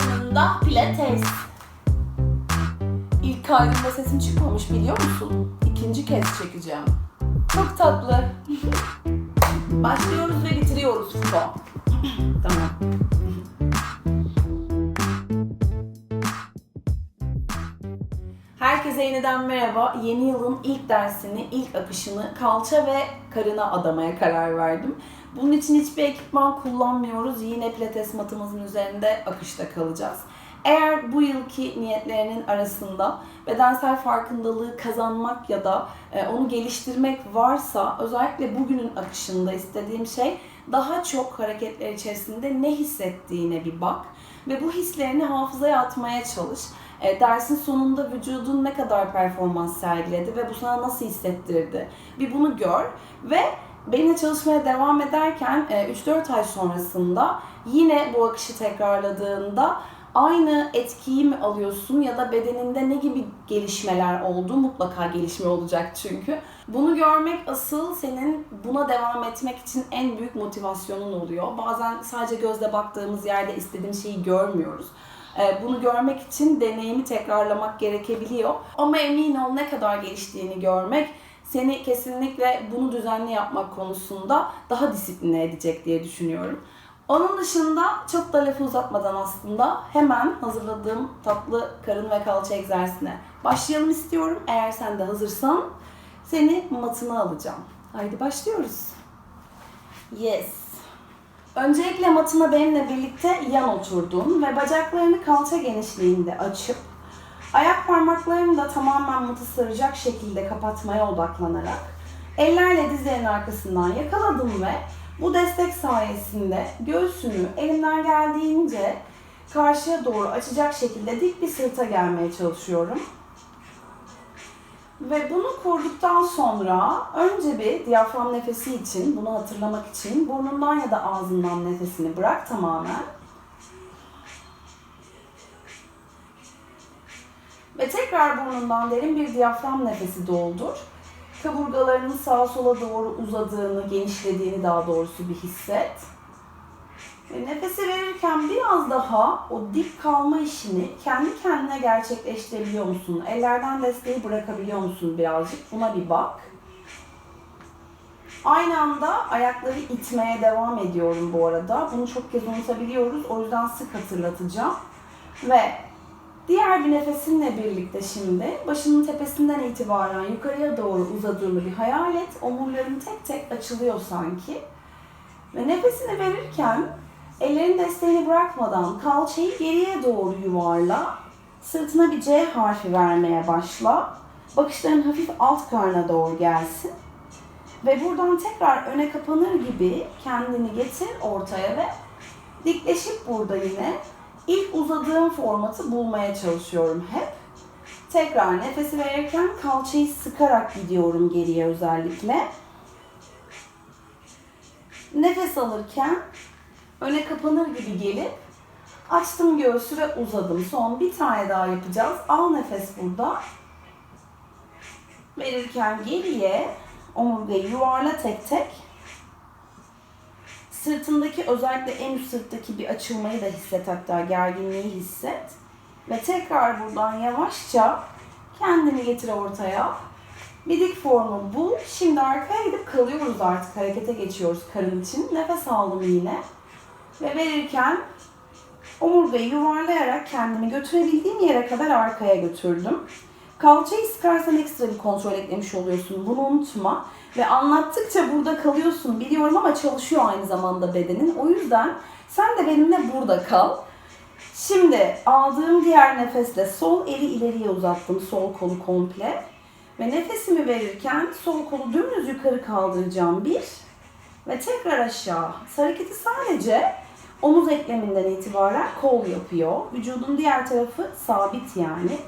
anlatımında pilates. İlk kaydımda sesim çıkmamış biliyor musun? İkinci kez çekeceğim. Çok tatlı. Başlıyoruz ve bitiriyoruz Fuko. tamam. Herkese yeniden merhaba. Yeni yılın ilk dersini, ilk akışını kalça ve karına adamaya karar verdim. Bunun için hiçbir ekipman kullanmıyoruz. Yine pilates matımızın üzerinde akışta kalacağız. Eğer bu yılki niyetlerinin arasında bedensel farkındalığı kazanmak ya da e, onu geliştirmek varsa özellikle bugünün akışında istediğim şey daha çok hareketler içerisinde ne hissettiğine bir bak ve bu hislerini hafızaya atmaya çalış. E, dersin sonunda vücudun ne kadar performans sergiledi ve bu sana nasıl hissettirdi? Bir bunu gör ve benimle çalışmaya devam ederken e, 3-4 ay sonrasında yine bu akışı tekrarladığında aynı etkiyi mi alıyorsun ya da bedeninde ne gibi gelişmeler oldu? Mutlaka gelişme olacak çünkü. Bunu görmek asıl senin buna devam etmek için en büyük motivasyonun oluyor. Bazen sadece gözle baktığımız yerde istediğim şeyi görmüyoruz. Ee, Bunu görmek için deneyimi tekrarlamak gerekebiliyor. Ama emin ol ne kadar geliştiğini görmek seni kesinlikle bunu düzenli yapmak konusunda daha disipline edecek diye düşünüyorum. Onun dışında çok da lafı uzatmadan aslında hemen hazırladığım tatlı karın ve kalça egzersizine başlayalım istiyorum. Eğer sen de hazırsan seni matına alacağım. Haydi başlıyoruz. Yes. Öncelikle matına benimle birlikte yan oturdun ve bacaklarını kalça genişliğinde açıp ayak parmaklarını da tamamen matı saracak şekilde kapatmaya odaklanarak ellerle dizlerin arkasından yakaladım ve bu destek sayesinde göğsünü elimden geldiğince karşıya doğru açacak şekilde dik bir sırta gelmeye çalışıyorum. Ve bunu kurduktan sonra önce bir diyafram nefesi için, bunu hatırlamak için burnundan ya da ağzından nefesini bırak tamamen. Ve tekrar burnundan derin bir diyafram nefesi doldur. Kaburgalarının sağa sola doğru uzadığını, genişlediğini daha doğrusu bir hisset. Ve nefesi verirken biraz daha o dip kalma işini kendi kendine gerçekleştirebiliyor musun? Ellerden desteği bırakabiliyor musun birazcık? Buna bir bak. Aynı anda ayakları itmeye devam ediyorum bu arada. Bunu çok kez unutabiliyoruz. O yüzden sık hatırlatacağım. Ve diğer bir nefesinle birlikte şimdi başının tepesinden itibaren yukarıya doğru uzadığını bir hayal et. Omurların tek tek açılıyor sanki. Ve nefesini verirken ellerin desteğini bırakmadan kalçayı geriye doğru yuvarla. Sırtına bir C harfi vermeye başla. Bakışların hafif alt karna doğru gelsin. Ve buradan tekrar öne kapanır gibi kendini getir ortaya ve dikleşip burada yine ilk uzadığım formatı bulmaya çalışıyorum hep. Tekrar nefesi verirken kalçayı sıkarak gidiyorum geriye özellikle. Nefes alırken öne kapanır gibi gelip açtım göğsü ve uzadım. Son bir tane daha yapacağız. Al nefes burada. Verirken geriye omurgayı yuvarla tek tek. Sırtındaki özellikle en üst sırttaki bir açılmayı da hisset hatta gerginliği hisset. Ve tekrar buradan yavaşça kendini getir ortaya. Bir dik formu bul. Şimdi arkaya gidip kalıyoruz artık. Harekete geçiyoruz karın için. Nefes aldım yine. Ve verirken omurgayı yuvarlayarak kendimi götürebildiğim yere kadar arkaya götürdüm. Kalçayı sıkarsan ekstra bir kontrol eklemiş oluyorsun. Bunu unutma. Ve anlattıkça burada kalıyorsun biliyorum ama çalışıyor aynı zamanda bedenin. O yüzden sen de benimle burada kal. Şimdi aldığım diğer nefesle sol eli ileriye uzattım. Sol kolu komple. Ve nefesimi verirken sol kolu dümdüz yukarı kaldıracağım bir. Ve tekrar aşağı. Hareketi sadece omuz ekleminden itibaren kol yapıyor. Vücudun diğer tarafı sabit yani.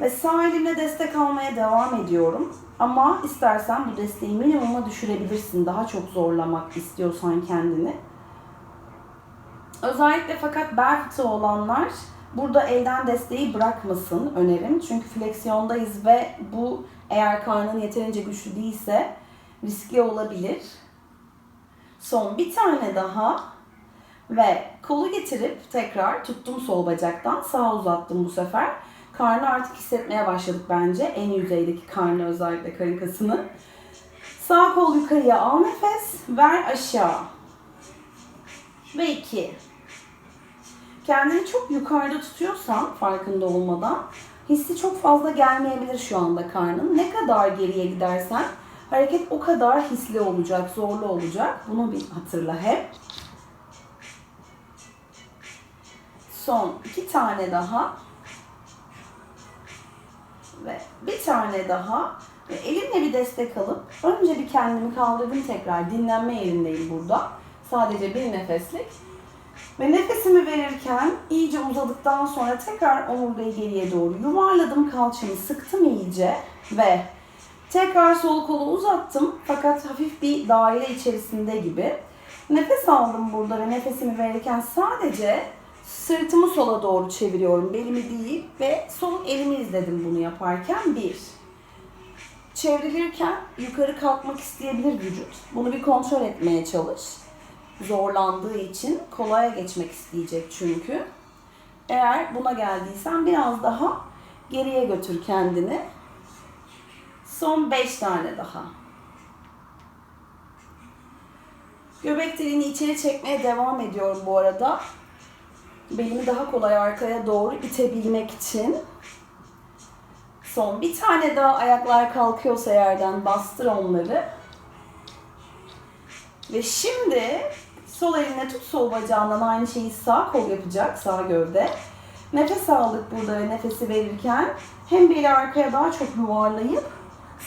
Ve sağ elimle destek almaya devam ediyorum. Ama istersen bu desteği minimuma düşürebilirsin. Daha çok zorlamak istiyorsan kendini. Özellikle fakat bel fıtığı olanlar burada elden desteği bırakmasın önerim. Çünkü fleksiyondayız ve bu eğer karnın yeterince güçlü değilse riskli olabilir. Son bir tane daha Ve kolu getirip tekrar tuttum sol bacaktan sağa uzattım bu sefer. Karnı artık hissetmeye başladık bence. En yüzeydeki karnı özellikle karın kasını. Sağ kol yukarıya al nefes. Ver aşağı. Ve iki. Kendini çok yukarıda tutuyorsan farkında olmadan hissi çok fazla gelmeyebilir şu anda karnın. Ne kadar geriye gidersen hareket o kadar hisli olacak, zorlu olacak. Bunu bir hatırla hep. Son iki tane daha. Ve bir tane daha. Ve elimle bir destek alıp önce bir kendimi kaldırdım tekrar. Dinlenme yerindeyim burada. Sadece bir nefeslik. Ve nefesimi verirken iyice uzadıktan sonra tekrar omurgayı geriye doğru yuvarladım. Kalçamı sıktım iyice ve tekrar sol kolu uzattım. Fakat hafif bir daire içerisinde gibi. Nefes aldım burada ve nefesimi verirken sadece sırtımı sola doğru çeviriyorum. Belimi değil ve sol elimi izledim bunu yaparken. Bir. Çevrilirken yukarı kalkmak isteyebilir vücut. Bunu bir kontrol etmeye çalış zorlandığı için kolaya geçmek isteyecek çünkü. Eğer buna geldiysen biraz daha geriye götür kendini. Son 5 tane daha. Göbek deliğini içeri çekmeye devam ediyorum bu arada. Belimi daha kolay arkaya doğru itebilmek için. Son bir tane daha ayaklar kalkıyorsa yerden bastır onları. Ve şimdi sol eline tut sol bacağından aynı şeyi sağ kol yapacak sağ gövde. Nefes aldık burada ve nefesi verirken hem beli arkaya daha çok yuvarlayıp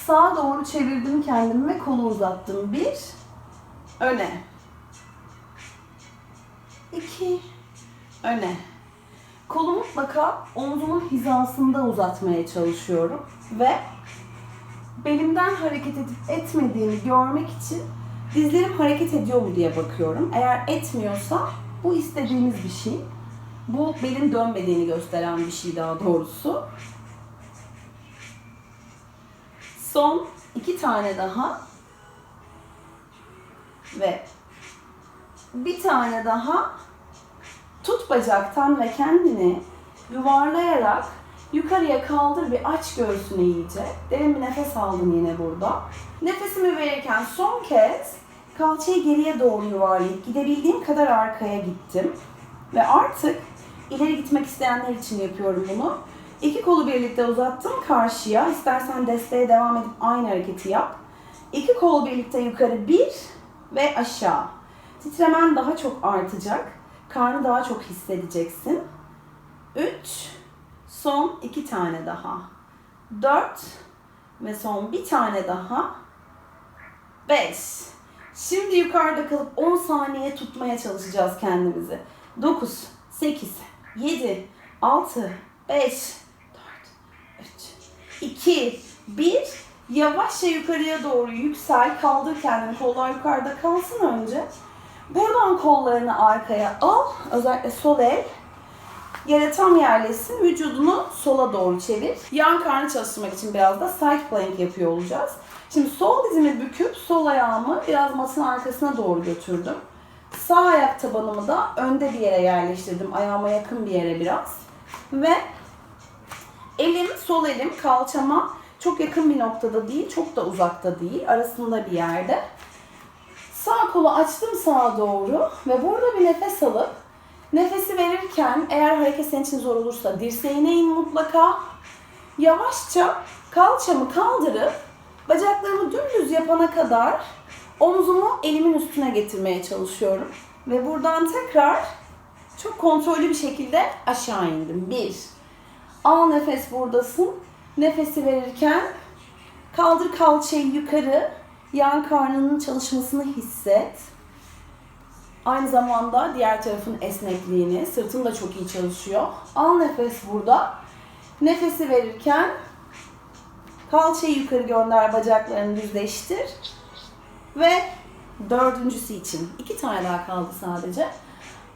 sağa doğru çevirdim kendimi ve kolu uzattım. Bir, öne. İki, öne. Kolu mutlaka omzumun hizasında uzatmaya çalışıyorum ve belimden hareket edip etmediğini görmek için dizlerim hareket ediyor mu diye bakıyorum. Eğer etmiyorsa bu istediğimiz bir şey. Bu belin dönmediğini gösteren bir şey daha doğrusu. Son iki tane daha. Ve bir tane daha tut bacaktan ve kendini yuvarlayarak yukarıya kaldır bir aç göğsünü iyice. Derin bir nefes aldın yine burada. Nefesimi verirken son kez kalçayı geriye doğru yuvarlayıp gidebildiğim kadar arkaya gittim. Ve artık ileri gitmek isteyenler için yapıyorum bunu. İki kolu birlikte uzattım karşıya. İstersen desteğe devam edip aynı hareketi yap. İki kol birlikte yukarı bir ve aşağı. Titremen daha çok artacak. Karnı daha çok hissedeceksin. Üç, son iki tane daha. Dört ve son bir tane daha. Beş. Şimdi yukarıda kalıp 10 saniye tutmaya çalışacağız kendimizi. 9, 8, 7, 6, 5, 4, 3, 2, 1. Yavaşça yukarıya doğru yüksel. Kaldır kendini. Kollar yukarıda kalsın önce. Buradan kollarını arkaya al. Özellikle sol el. Yere tam yerleşsin. Vücudunu sola doğru çevir. Yan karnı çalıştırmak için biraz da side plank yapıyor olacağız. Şimdi sol dizimi büküp sol ayağımı biraz masanın arkasına doğru götürdüm. Sağ ayak tabanımı da önde bir yere yerleştirdim. Ayağıma yakın bir yere biraz. Ve elim, sol elim kalçama çok yakın bir noktada değil, çok da uzakta değil. Arasında bir yerde. Sağ kolu açtım sağa doğru ve burada bir nefes alıp nefesi verirken eğer hareket senin için zor olursa dirseğine in mutlaka. Yavaşça kalçamı kaldırıp bacaklarımı dümdüz yapana kadar omzumu elimin üstüne getirmeye çalışıyorum. Ve buradan tekrar çok kontrollü bir şekilde aşağı indim. Bir, al nefes buradasın. Nefesi verirken kaldır kalçayı yukarı. Yan karnının çalışmasını hisset. Aynı zamanda diğer tarafın esnekliğini, sırtın da çok iyi çalışıyor. Al nefes burada. Nefesi verirken kalçayı yukarı gönder, bacaklarını düzleştir. Ve dördüncüsü için iki tane daha kaldı sadece.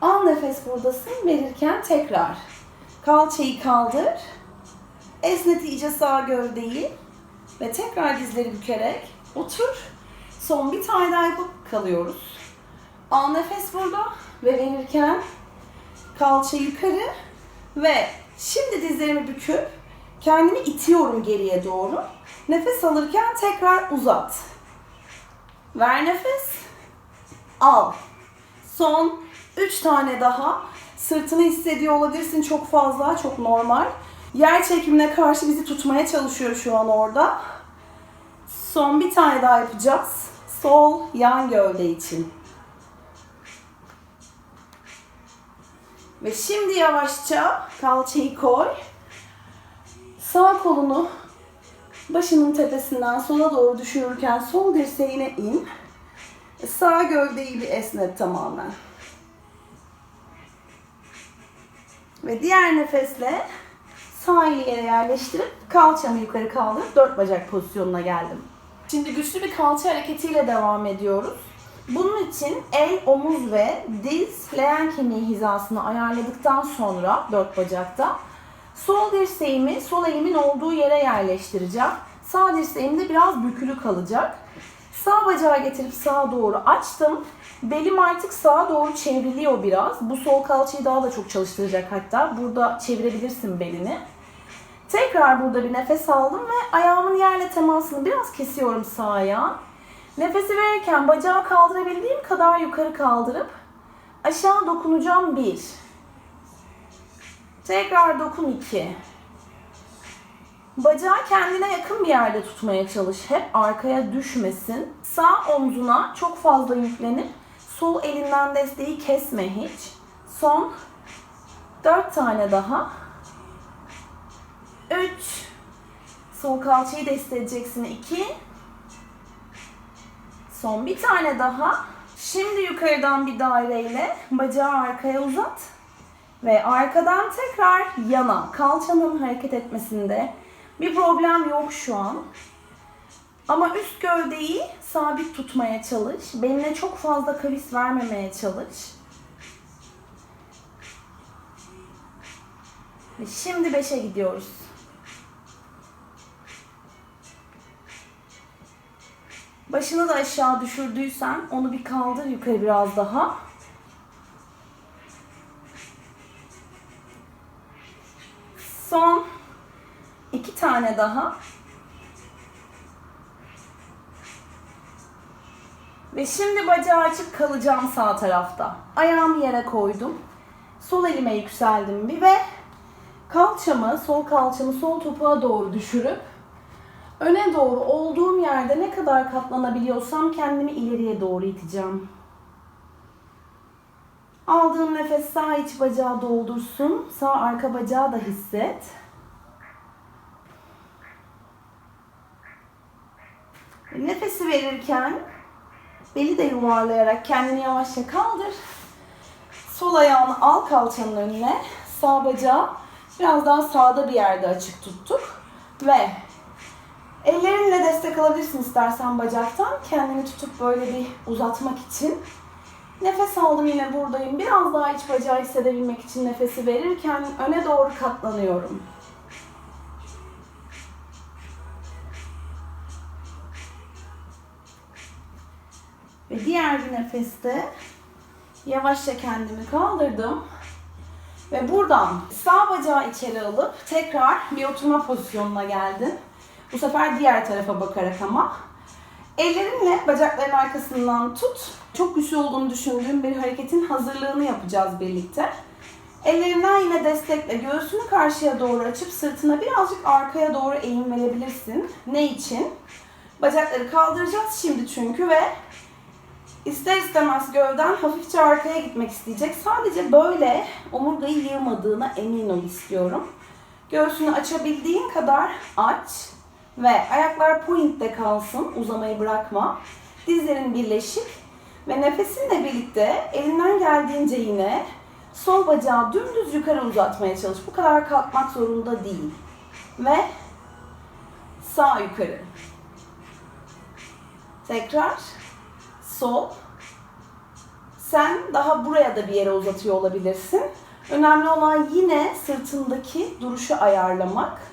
Al nefes buradasın, verirken tekrar. Kalçayı kaldır. Esnet iyice sağ gövdeyi. Ve tekrar dizleri bükerek otur. Son bir tane daha yapıp kalıyoruz. Al nefes burada ve verirken kalça yukarı ve şimdi dizlerimi büküp kendimi itiyorum geriye doğru. Nefes alırken tekrar uzat. Ver nefes. Al. Son 3 tane daha. Sırtını hissediyor olabilirsin çok fazla, çok normal. Yer çekimine karşı bizi tutmaya çalışıyor şu an orada. Son bir tane daha yapacağız. Sol yan gövde için. Ve şimdi yavaşça kalçayı koy. Sağ kolunu başının tepesinden sola doğru düşürürken sol dirseğine in. Sağ gövdeyi bir esnet tamamen. Ve diğer nefesle sağ eli yere yerleştirip kalçamı yukarı kaldırıp dört bacak pozisyonuna geldim. Şimdi güçlü bir kalça hareketiyle devam ediyoruz. Bunun için el, omuz ve diz leğen kemiği hizasını ayarladıktan sonra dört bacakta sol dirseğimi sol elimin olduğu yere yerleştireceğim. Sağ dirseğim de biraz bükülü kalacak. Sağ bacağı getirip sağa doğru açtım. Belim artık sağa doğru çevriliyor biraz. Bu sol kalçayı daha da çok çalıştıracak hatta. Burada çevirebilirsin belini. Tekrar burada bir nefes aldım ve ayağımın yerle temasını biraz kesiyorum sağ ayağın. Nefesi verirken bacağı kaldırabildiğim kadar yukarı kaldırıp aşağı dokunacağım bir. Tekrar dokun iki. Bacağı kendine yakın bir yerde tutmaya çalış. Hep arkaya düşmesin. Sağ omzuna çok fazla yüklenip sol elinden desteği kesme hiç. Son dört tane daha. Üç. Sol kalçayı destekleyeceksin. iki. Son bir tane daha. Şimdi yukarıdan bir daireyle bacağı arkaya uzat. Ve arkadan tekrar yana. Kalçanın hareket etmesinde bir problem yok şu an. Ama üst gövdeyi sabit tutmaya çalış. Beline çok fazla kavis vermemeye çalış. Ve şimdi 5'e gidiyoruz. Başını da aşağı düşürdüysen onu bir kaldır yukarı biraz daha. Son iki tane daha. Ve şimdi bacağı açık kalacağım sağ tarafta. Ayağımı yere koydum. Sol elime yükseldim bir ve kalçamı, sol kalçamı sol topuğa doğru düşürüp öne doğru olduğum yerde ne kadar katlanabiliyorsam kendimi ileriye doğru iteceğim. Aldığım nefes sağ iç bacağı doldursun. Sağ arka bacağı da hisset. Nefesi verirken beli de yuvarlayarak kendini yavaşça kaldır. Sol ayağını al kalçanın önüne. Sağ bacağı biraz daha sağda bir yerde açık tuttuk. Ve ellerinle destek alabilirsin istersen bacaktan. Kendini tutup böyle bir uzatmak için. Nefes aldım yine buradayım. Biraz daha iç bacağı hissedebilmek için nefesi verirken öne doğru katlanıyorum. Ve diğer bir nefeste yavaşça kendimi kaldırdım. Ve buradan sağ bacağı içeri alıp tekrar bir oturma pozisyonuna geldim. Bu sefer diğer tarafa bakarak ama. Ellerinle bacakların arkasından tut. Çok güçlü olduğunu düşündüğüm bir hareketin hazırlığını yapacağız birlikte. Ellerinden yine destekle göğsünü karşıya doğru açıp sırtına birazcık arkaya doğru eğim verebilirsin. Ne için? Bacakları kaldıracağız şimdi çünkü ve ister istemez gövden hafifçe arkaya gitmek isteyecek. Sadece böyle omurgayı yığmadığına emin ol istiyorum. Göğsünü açabildiğin kadar aç ve ayaklar pointte kalsın, uzamayı bırakma. Dizlerin birleşik ve nefesinle birlikte elinden geldiğince yine sol bacağı dümdüz yukarı uzatmaya çalış. Bu kadar kalkmak zorunda değil. Ve sağ yukarı. Tekrar sol. Sen daha buraya da bir yere uzatıyor olabilirsin. Önemli olan yine sırtındaki duruşu ayarlamak.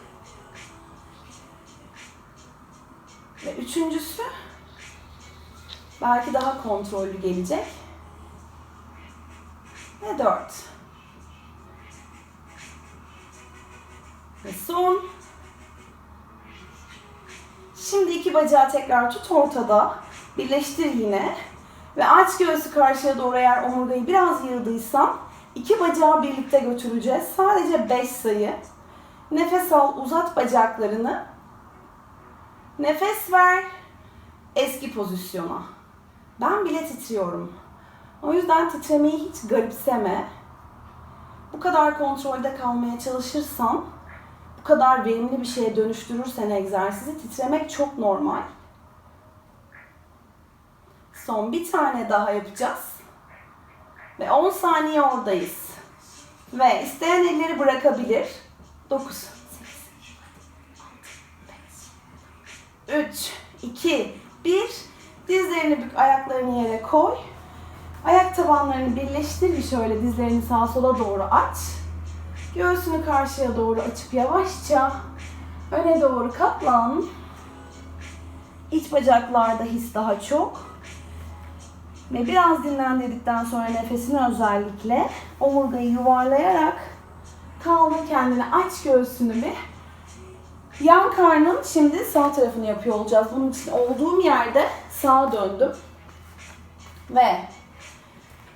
Ve üçüncüsü belki daha kontrollü gelecek. Ve dört. Ve son. Şimdi iki bacağı tekrar tut ortada. Birleştir yine. Ve aç göğsü karşıya doğru eğer omurgayı biraz yığdıysan iki bacağı birlikte götüreceğiz. Sadece 5 sayı. Nefes al, uzat bacaklarını. Nefes ver. Eski pozisyona. Ben bile titriyorum. O yüzden titremeyi hiç garipseme. Bu kadar kontrolde kalmaya çalışırsan, bu kadar verimli bir şeye dönüştürürsen egzersizi titremek çok normal. Son bir tane daha yapacağız. Ve 10 saniye oradayız. Ve isteyen elleri bırakabilir. 9, 8, 3, 2, 1. Dizlerini bük, ayaklarını yere koy. Ayak tabanlarını birleştir. Şöyle dizlerini sağa sola doğru aç. Göğsünü karşıya doğru açıp yavaşça öne doğru katlan. İç bacaklarda his daha çok. Ve biraz dinlendirdikten sonra nefesini özellikle omurgayı yuvarlayarak kaldır kendini aç göğsünü bir. Yan karnın şimdi sağ tarafını yapıyor olacağız. Bunun için olduğum yerde sağa döndüm. Ve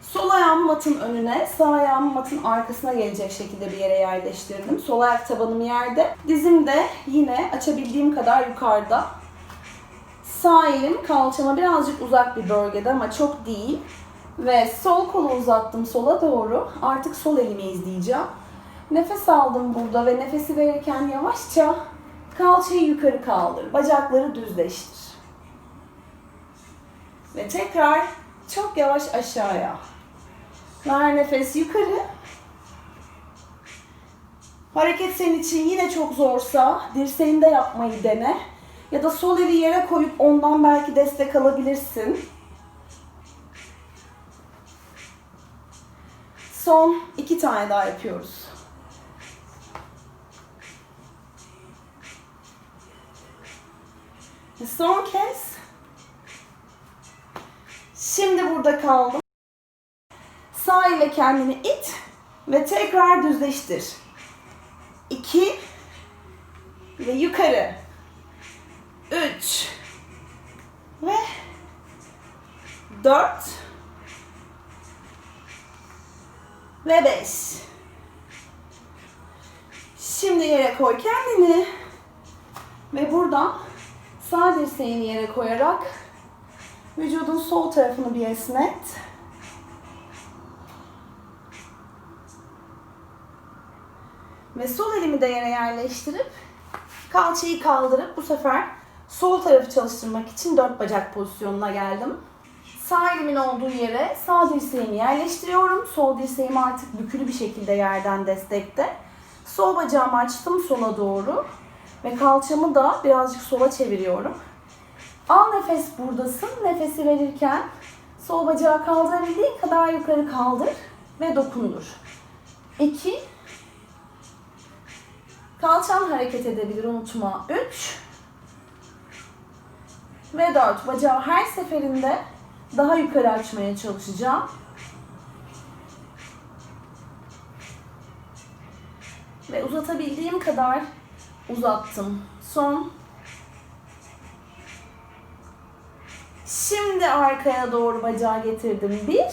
sol ayağımı matın önüne, sağ ayağımı matın arkasına gelecek şekilde bir yere yerleştirdim. Sol ayak tabanım yerde. Dizim de yine açabildiğim kadar yukarıda. Sağ elim kalçama birazcık uzak bir bölgede ama çok değil. Ve sol kolu uzattım sola doğru. Artık sol elimi izleyeceğim. Nefes aldım burada ve nefesi verirken yavaşça kalçayı yukarı kaldır. Bacakları düzleştir. Ve tekrar çok yavaş aşağıya. Ver nefes yukarı. Hareket senin için yine çok zorsa dirseğinde yapmayı dene. Ya da sol eli yere koyup ondan belki destek alabilirsin. Son iki tane daha yapıyoruz. Son kez. Şimdi burada kaldım. Sağ ile kendini it ve tekrar düzleştir. İki ve yukarı. 3 ve 4 ve 5 Şimdi yere koy kendini ve buradan sağ dirseğini yere koyarak vücudun sol tarafını bir esnet. Ve sol elimi de yere yerleştirip kalçayı kaldırıp bu sefer Sol tarafı çalıştırmak için dört bacak pozisyonuna geldim. Sağ elimin olduğu yere sağ dirseğimi yerleştiriyorum. Sol dirseğim artık bükülü bir şekilde yerden destekte. Sol bacağımı açtım sola doğru. Ve kalçamı da birazcık sola çeviriyorum. Al nefes buradasın. Nefesi verirken sol bacağı kaldırabildiğin kadar yukarı kaldır ve dokundur. 2 Kalçan hareket edebilir unutma. 3 ve 4. Bacağı her seferinde daha yukarı açmaya çalışacağım. Ve uzatabildiğim kadar uzattım. Son. Şimdi arkaya doğru bacağı getirdim. Bir.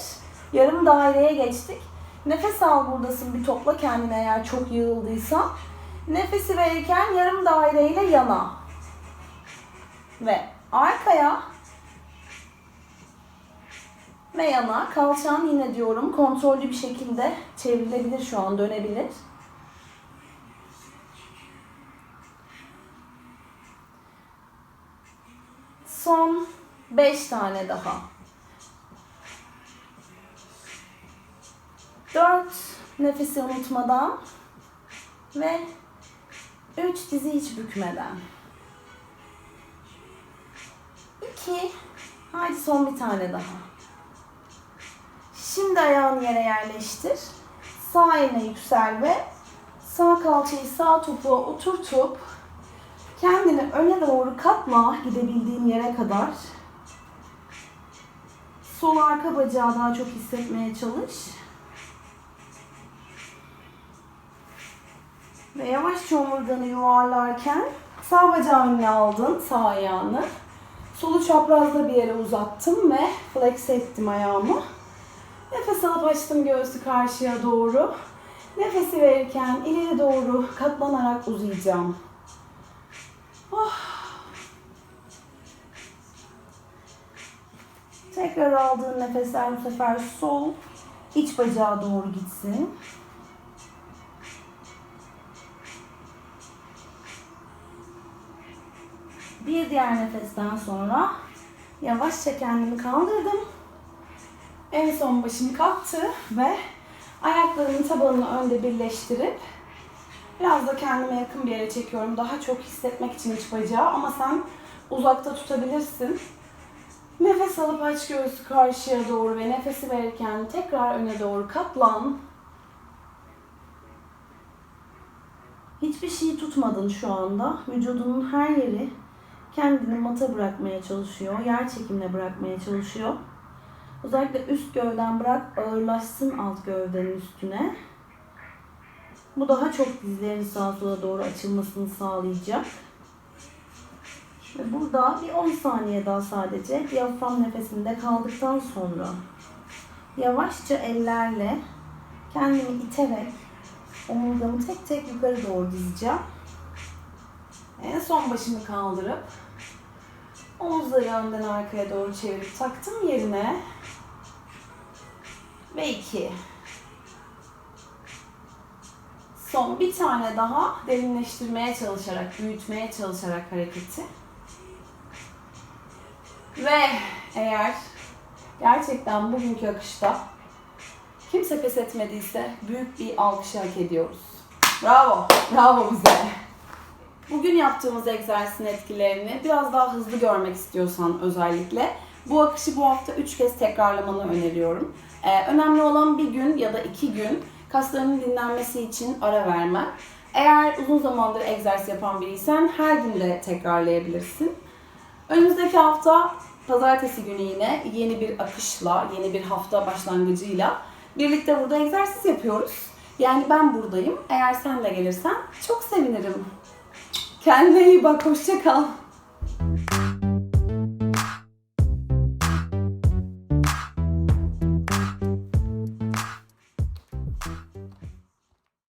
Yarım daireye geçtik. Nefes al buradasın bir topla kendine eğer çok yığıldıysa. Nefesi verirken yarım daireyle yana. Ve arkaya ve yana kalçan yine diyorum kontrollü bir şekilde çevrilebilir şu an dönebilir. Son 5 tane daha. 4 nefesi unutmadan ve 3 dizi hiç bükmeden. 2 Haydi son bir tane daha. Şimdi ayağını yere yerleştir. Sağ eline yüksel ve sağ kalçayı sağ topuğa oturtup Kendini öne doğru katla gidebildiğin yere kadar. Sol arka bacağı daha çok hissetmeye çalış. Ve yavaşça omurganı yuvarlarken sağ bacağı önüne aldın, sağ ayağını. Solu çaprazda bir yere uzattım ve flex ettim ayağımı. Nefes alıp açtım göğsü karşıya doğru. Nefesi verirken ileri doğru katlanarak uzayacağım. Oh. Tekrar aldığın nefesler bu sefer sol iç bacağa doğru gitsin. Bir diğer nefesten sonra yavaşça kendimi kaldırdım. En son başım kalktı ve ayaklarımın tabanını önde birleştirip biraz da kendime yakın bir yere çekiyorum. Daha çok hissetmek için iç bacağı ama sen uzakta tutabilirsin. Nefes alıp aç göğsü karşıya doğru ve nefesi verirken tekrar öne doğru katlan. Hiçbir şey tutmadın şu anda. Vücudunun her yeri kendini mata bırakmaya çalışıyor. Yer çekimine bırakmaya çalışıyor. Özellikle üst gövden bırak ağırlaşsın alt gövdenin üstüne. Bu daha çok dizlerin sağa sola doğru açılmasını sağlayacak. Ve burada bir 10 saniye daha sadece diyafram nefesinde kaldıktan sonra yavaşça ellerle kendimi iterek omurgamı tek tek yukarı doğru dizeceğim. En son başımı kaldırıp omuzları önden arkaya doğru çevirip taktım yerine. Ve iki. Son bir tane daha derinleştirmeye çalışarak, büyütmeye çalışarak hareketi. Ve eğer gerçekten bugünkü akışta kimse pes etmediyse büyük bir alkış hak ediyoruz. Bravo, bravo bize. Bugün yaptığımız egzersizin etkilerini biraz daha hızlı görmek istiyorsan özellikle bu akışı bu hafta 3 kez tekrarlamanı öneriyorum. Ee, önemli olan bir gün ya da iki gün kaslarının dinlenmesi için ara vermen. Eğer uzun zamandır egzersiz yapan biriysen her gün de tekrarlayabilirsin. Önümüzdeki hafta pazartesi günü yine yeni bir akışla, yeni bir hafta başlangıcıyla birlikte burada egzersiz yapıyoruz. Yani ben buradayım. Eğer sen de gelirsen çok sevinirim. Kendine iyi bak, hoşça kal.